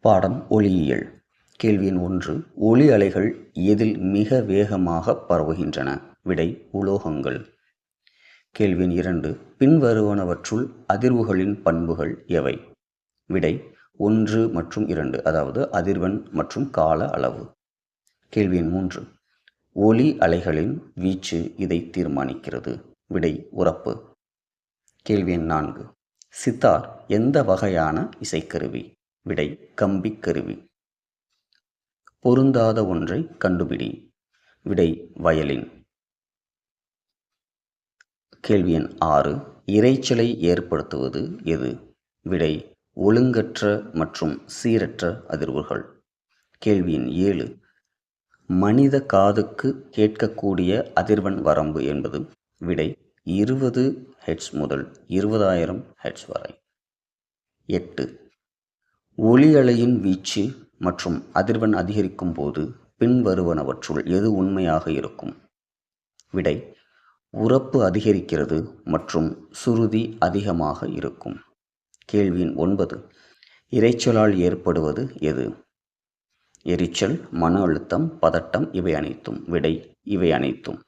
பாடம் ஒளியியல். கேள்வி எண் ஒன்று. ஒளி அலைகள் எதில் மிக வேகமாக பரவுகின்றன? விடை உலோகங்கள். கேள்வி எண் இரண்டு. பின்வருவனவற்றுள் அதிர்வுகளின் பண்புகள் எவை? விடை ஒன்று மற்றும் இரண்டு. அதாவது அதிர்வெண் மற்றும் கால அளவு. கேள்வி எண் மூன்று. ஒளி அலைகளின் வீச்சு இதை தீர்மானிக்கிறது. விடை உறப்பு. கேள்வி எண் நான்கு. சித்தார் எந்த வகையான இசைக்கருவி? விடை கம்பி கருவி. பொருந்தாத ஒன்றை கண்டுபிடி. விடை வயலின். கேள்வி எண் ஆறு. இரைச்சலை ஏற்படுத்துவது எது? விடை ஒழுங்கற்ற மற்றும் சீரற்ற அதிர்வுகள். கேள்வி எண் ஏழு. மனித காதுக்கு கேட்கக்கூடிய அதிர்வெண் வரம்பு என்பது விடை இருபது ஹெட்ஸ் முதல் இருபதாயிரம் ஹெட்ஸ் வரை. எட்டு. ஒளி அலையின் வீச்சு மற்றும் அதிர்வெண் அதிகரிக்கும் போது பின்வருவனவற்றுள் எது உண்மையாக இருக்கும்? விடை உறப்பு அதிகரிக்கிறது மற்றும் சுருதி அதிகமாக இருக்கும். கேள்வியின் ஒன்பது இரைச்சலால் ஏற்படுவது எது? எரிச்சல் மன அழுத்தம் பதட்டம் இவை அனைத்தும். விடை இவை அனைத்தும்.